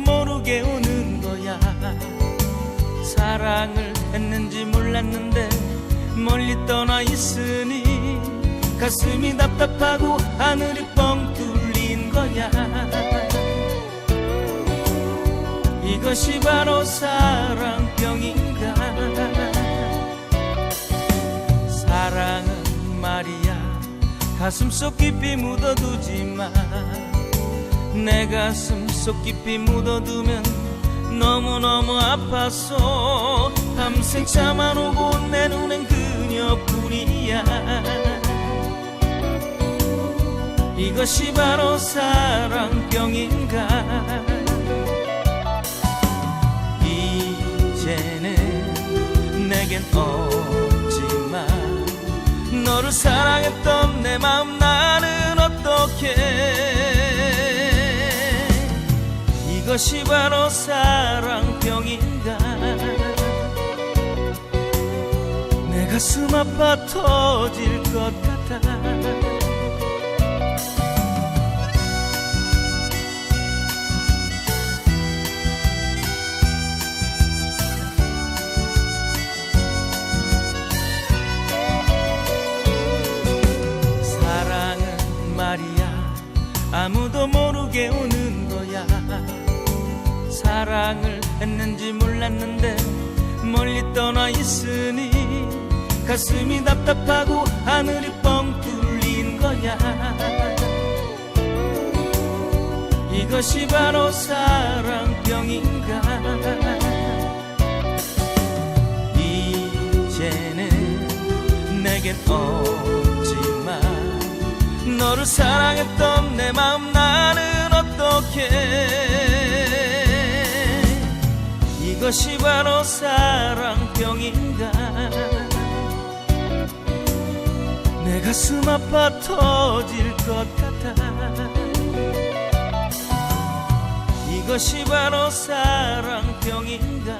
모르게 우는 거야. 사랑을 했는지 몰랐는데 멀리 떠나 있으니 가슴이 답답하고 하늘이 뻥 뚫린 거야. 이것이 바로 사랑병인가? 사랑은 말이야. 가슴 속 깊이 묻어두지마 내 가슴 속 깊이 묻어두면 너무너무 아파서 밤새 오고 내 눈엔 그녀뿐이야. 이것이 바로 사랑병인가? 이제는 내겐 없지만 너를 사랑했던 내 마음 나는 어떻게 이것이 바로 사랑병인가? 내 가슴 아파 터질 것 같아. 아무도 모르게 우는 거야 사랑을 했는지 몰랐는데 멀리 떠나 있으니 가슴이 답답하고 하늘이 뻥 뚫린 거야. 이것이 바로 사랑병인가? 이제는 내겐 없지만 너를 사랑했던 내 마음 나는 이것이 바로 사랑병인가 내 가슴 아파 터질 것 같아. 이것이 바로 사랑병인가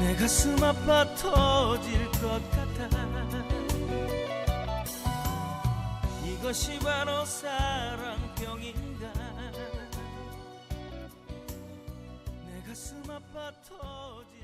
내 가슴 아파 터질 것 같아. 이것이 바로 사랑 터지